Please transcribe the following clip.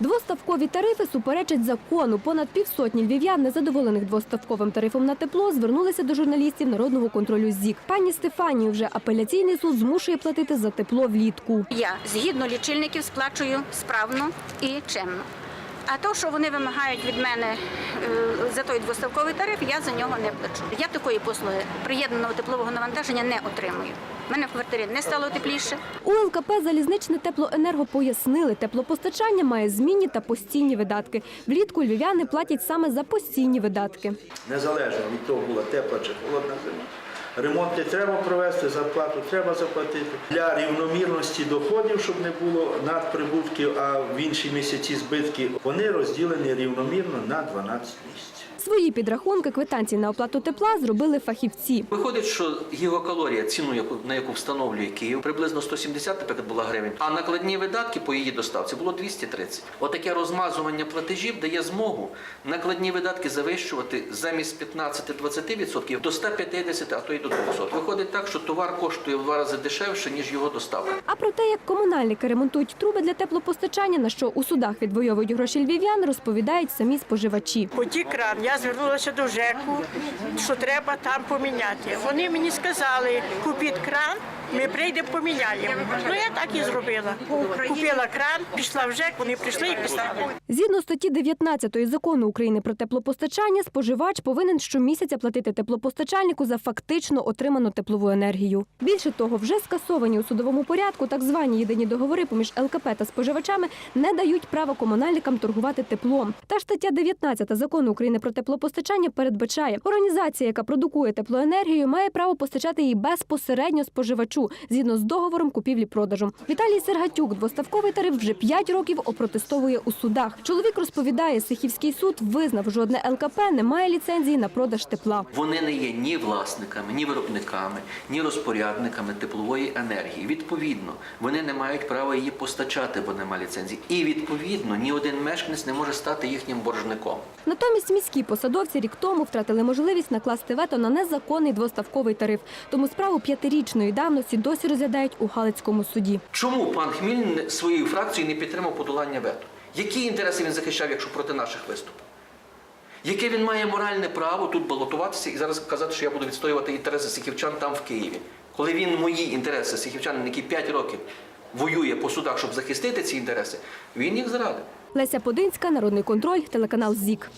Двоставкові тарифи суперечать закону. Понад півсотні львів'ян, незадоволених двоставковим тарифом на тепло, звернулися до журналістів народного контролю ЗІК. Пані Стефанію вже апеляційний суд змушує платити за тепло влітку. Я згідно лічильників сплачую справно і чемно. А то, що вони вимагають від мене е, за той двоставковий тариф, я за нього не плачу. Я такої послуги приєднаного теплового навантаження не отримую. У мене в квартирі не стало тепліше. У ЛКП «Залізничне теплоенерго» пояснили, теплопостачання має змінні та постійні видатки. Влітку львів'яни платять саме за постійні видатки. Незалежно від того, була тепла чи холодна зима. Ремонти треба провести, зарплату треба заплатити. Для рівномірності доходів, щоб не було надприбутків, а в інші місяці збитки, вони розділені рівномірно на 12 місяців. Свої підрахунки квитанції на оплату тепла зробили фахівці. Виходить, що гігакалорія, ціну, яку, на яку встановлює Київ, приблизно 170 наприклад, була гривень, а накладні видатки по її доставці було 230. Отаке розмазування платежів дає змогу накладні видатки завищувати замість 15-20% до 150, а то й до 200. Виходить так, що товар коштує в два рази дешевше, ніж його доставка. А про те, як комунальники ремонтують труби для теплопостачання, на що у судах відвоюють гроші львів'ян, розповідають самі споживачі. Потік кран. Я звернулася до ЖЕКу, що треба там поміняти. Вони мені сказали, купіть кран, ми прийдемо поміняємо. Ну я так і зробила. Купила кран, пішла в ЖЕК, вони прийшли і поставили. Згідно статті 19 закону України про теплопостачання, споживач повинен щомісяця платити теплопостачальнику за фактично отриману теплову енергію. Більше того, вже скасовані у судовому порядку так звані єдині договори поміж ЛКП та споживачами не дають права комунальникам торгувати теплом. Та ж стаття 19 закону України про теплопостачання передбачає, організація, яка продукує теплоенергію, має право постачати її безпосередньо споживачу згідно з договором купівлі-продажу. Віталій Сергатюк двоставковий тариф вже 5 років опротестовує у судах. Чоловік розповідає, Сихівський суд визнав, жодне ЛКП не має ліцензії на продаж тепла. Вони не є ні власниками, ні виробниками, ні розпорядниками теплової енергії. Відповідно, вони не мають права її постачати, бо немає ліцензії. І відповідно ні один мешканець не може стати їхнім боржником. Натомість міські посадовці рік тому втратили можливість накласти вето на незаконний двоставковий тариф. Тому справу п'ятирічної давності досі розглядають у Галицькому суді. Чому пан Хміль своєю фракцією не підтримав подолання вето? Які інтереси він захищав, якщо проти наших виступів? Яке він має моральне право тут балотуватися і зараз казати, що я буду відстоювати інтереси сихівчан там в Києві? Коли він мої інтереси, сихівчанин, який 5 років воює по судах, щоб захистити ці інтереси, він їх зрадив. Леся Подинська, Народний контроль, телеканал ЗІК.